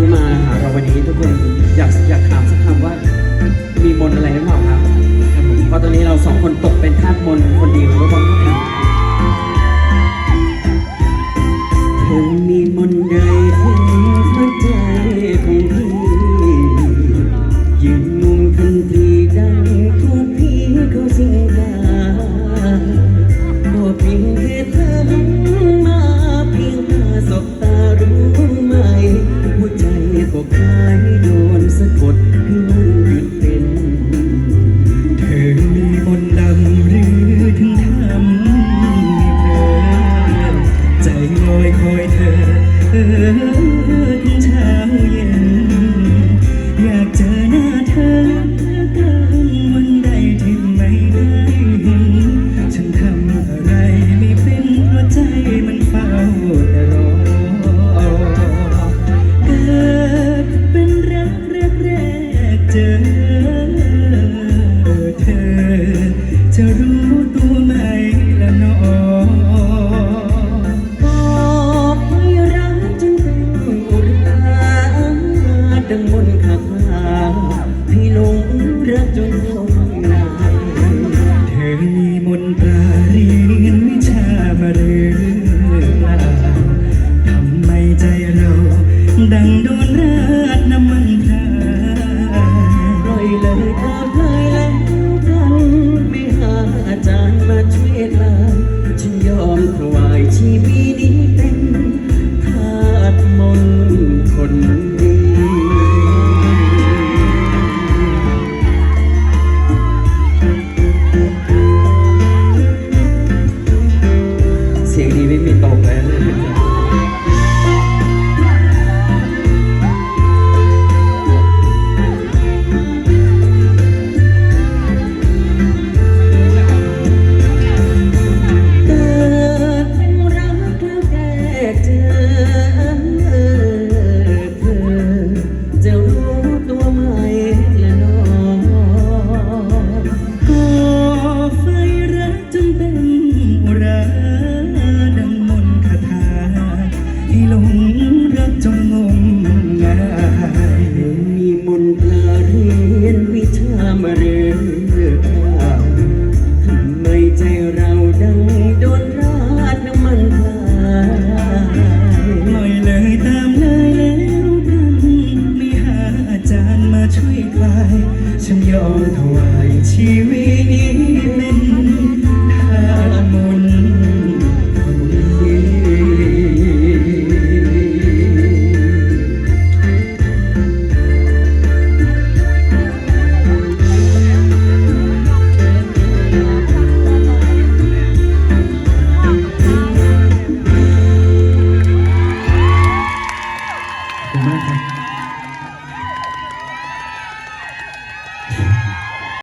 ที่มาหาเราวันนี้ทุกคนอยากอยากถามสักคำว่ามีบนอะไรหรือเปล่าครับเพราะตอนนี้เราสองคนตกเป็นทาสบนต์คนเดียวทุกคน ราชน้ำมันตาร่อยเลยเธอ กาฉันยอมถวายชีวิตนี้เป็นทางมุนอบคุณมากครับ